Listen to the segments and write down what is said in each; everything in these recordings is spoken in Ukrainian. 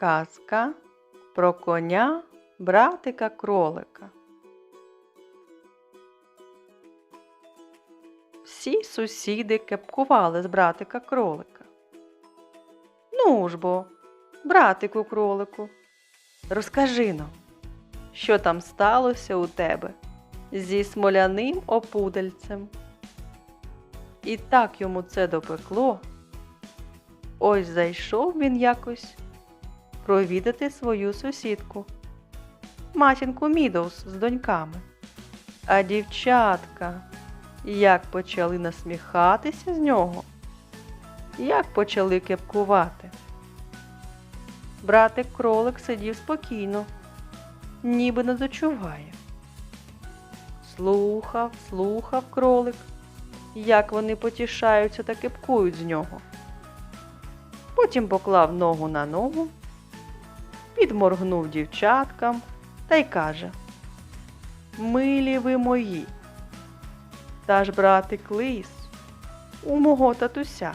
Казка про коня братика кролика. Всі сусіди кепкували з братика кролика. Ну ж бо, братику кролику, розкажи но, що там сталося у тебе зі смоляним опудальцем. І так йому це допекло. Ось зайшов він якось провідати свою сусідку, матінку Мідоус з доньками. А дівчатка як почали насміхатися з нього, як почали кепкувати. Братик кролик сидів спокійно, ніби не дочуває. Слухав, слухав кролик, як вони потішаються та кепкують з нього. Потім поклав ногу на ногу, підморгнув дівчаткам та й каже Милі ви мої. Та ж братик лис у мого татуся.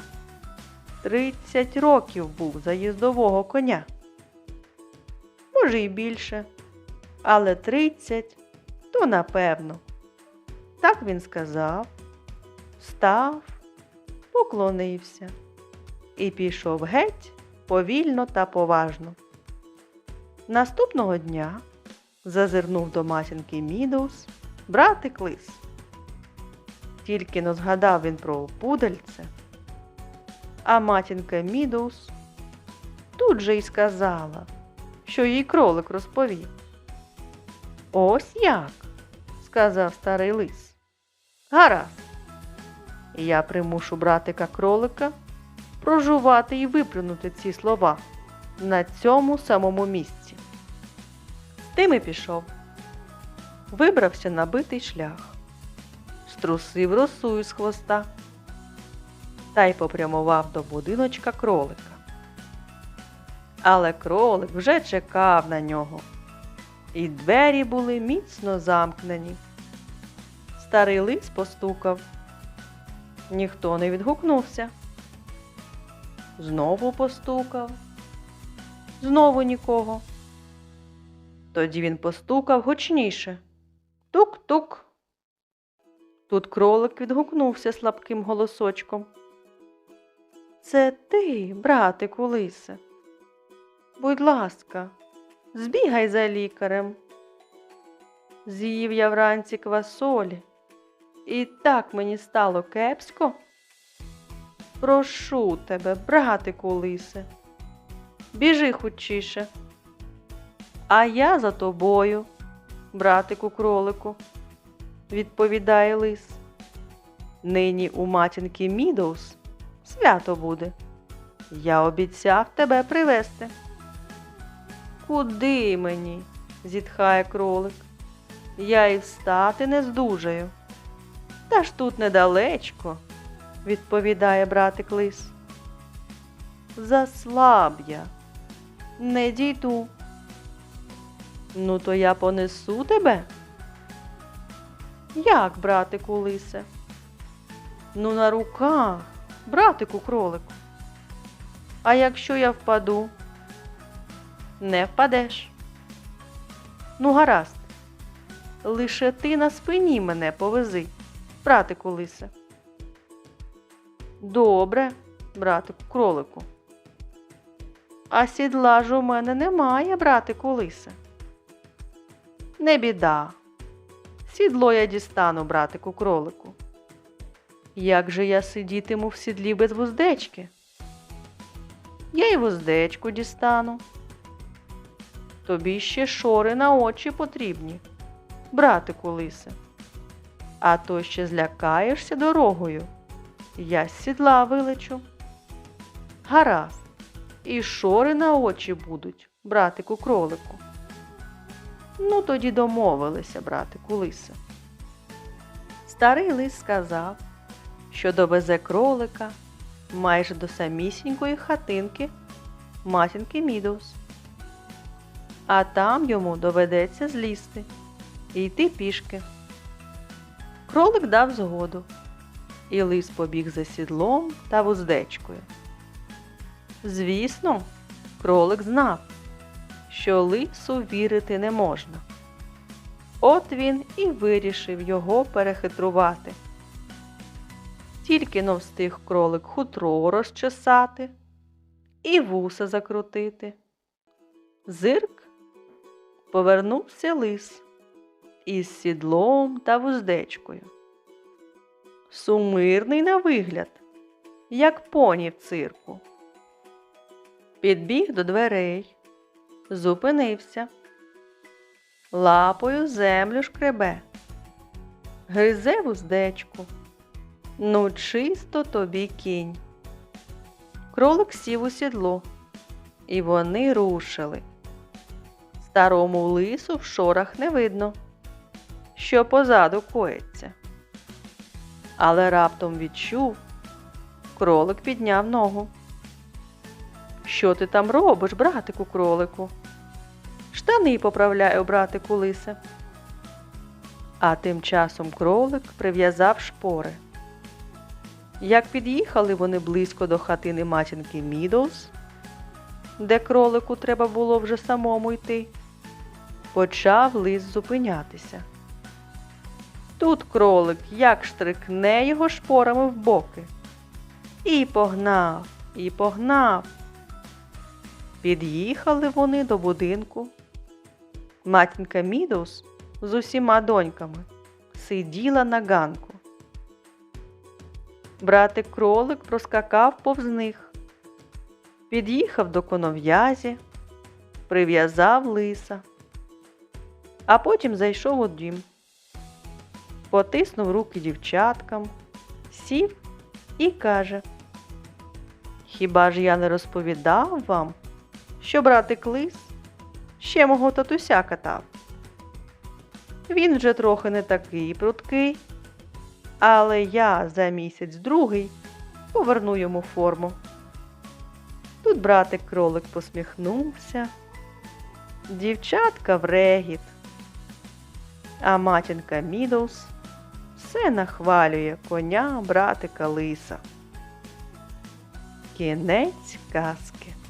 Тридцять років був за їздового коня. Може, й більше, але тридцять то напевно. Так він сказав, встав, поклонився і пішов геть повільно та поважно. Наступного дня зазирнув до матінки Мідоус братик лис. Тільки но згадав він про пудельце, а матінка Мідоус тут же й сказала, що їй кролик розповів. Ось як, сказав старий лис. Гаразд. Я примушу братика кролика прожувати і виплюнути ці слова на цьому самому місці. Тим і пішов. Вибрався на битий шлях, струсив росою з хвоста та й попрямував до будиночка кролика. Але кролик вже чекав на нього, і двері були міцно замкнені. Старий лис постукав. Ніхто не відгукнувся. Знову постукав. Знову нікого. Тоді він постукав гучніше. Тук-тук. Тут кролик відгукнувся слабким голосочком. Це ти, братику лисе. Будь ласка, збігай за лікарем. З'їв я вранці квасолі, і так мені стало кепсько. Прошу тебе, братику лисе, біжи хутчіше. А я за тобою, братику кролику, відповідає лис. Нині у матінки Мідоус свято буде. Я обіцяв тебе привезти. Куди мені? зітхає кролик. Я і встати не здужаю. Та ж тут недалечко, відповідає братик лис. Заслаб я, не дійду. Ну, то я понесу тебе? Як, братику лисе? Ну, на руках, братику кролику. А якщо я впаду? Не впадеш. Ну, гаразд. Лише ти на спині мене повези, братику лисе. Добре, братику кролику. А сідла ж у мене немає, братику лисе. Не біда. Сідло я дістану, братику кролику. Як же я сидітиму в сідлі без вуздечки? Я й вуздечку дістану. Тобі ще шори на очі потрібні, братику лисе. А то ще злякаєшся дорогою. Я з сідла вилечу. Гаразд, і шори на очі будуть, братику кролику. Ну, тоді домовилися, братику лисе. Старий лис сказав, що довезе кролика майже до самісінької хатинки матінки Мідоус. А там йому доведеться злізти і йти пішки. Кролик дав згоду, і лис побіг за сідлом та вуздечкою. Звісно, кролик знав, що лису вірити не можна. От він і вирішив його перехитрувати. Тільки но встиг кролик хутро розчесати і вуса закрутити. Зирк повернувся лис із сідлом та вуздечкою. Сумирний на вигляд, як поні в цирку. Підбіг до дверей, зупинився, лапою землю шкребе, гризе вуздечку. Ну, чисто тобі кінь. Кролик сів у сідло, і вони рушили. Старому лису в шорах не видно, що позаду коїться. Але раптом відчув, кролик підняв ногу. Що ти там робиш, братику кролику? Штани поправляю, братику лисе. А тим часом кролик прив'язав шпори. Як під'їхали вони близько до хатини матінки Мідлз, де кролику треба було вже самому йти, почав лис зупинятися. Тут кролик як штрикне його шпорами в боки. І погнав, і погнав. Під'їхали вони до будинку. Матінка Мідоус з усіма доньками сиділа на ганку. Братик кролик проскакав повз них, під'їхав до конов'язі, прив'язав лиса, а потім зайшов у дім, потиснув руки дівчаткам, сів і каже: Хіба ж я не розповідав вам, що братик лис ще мого татуся катав? Він вже трохи не такий пруткий. Але я за місяць другий поверну йому форму. Тут братик кролик посміхнувся, дівчатка в регіт, а матінка Мідлс все нахвалює коня братика лиса. Кінець казки.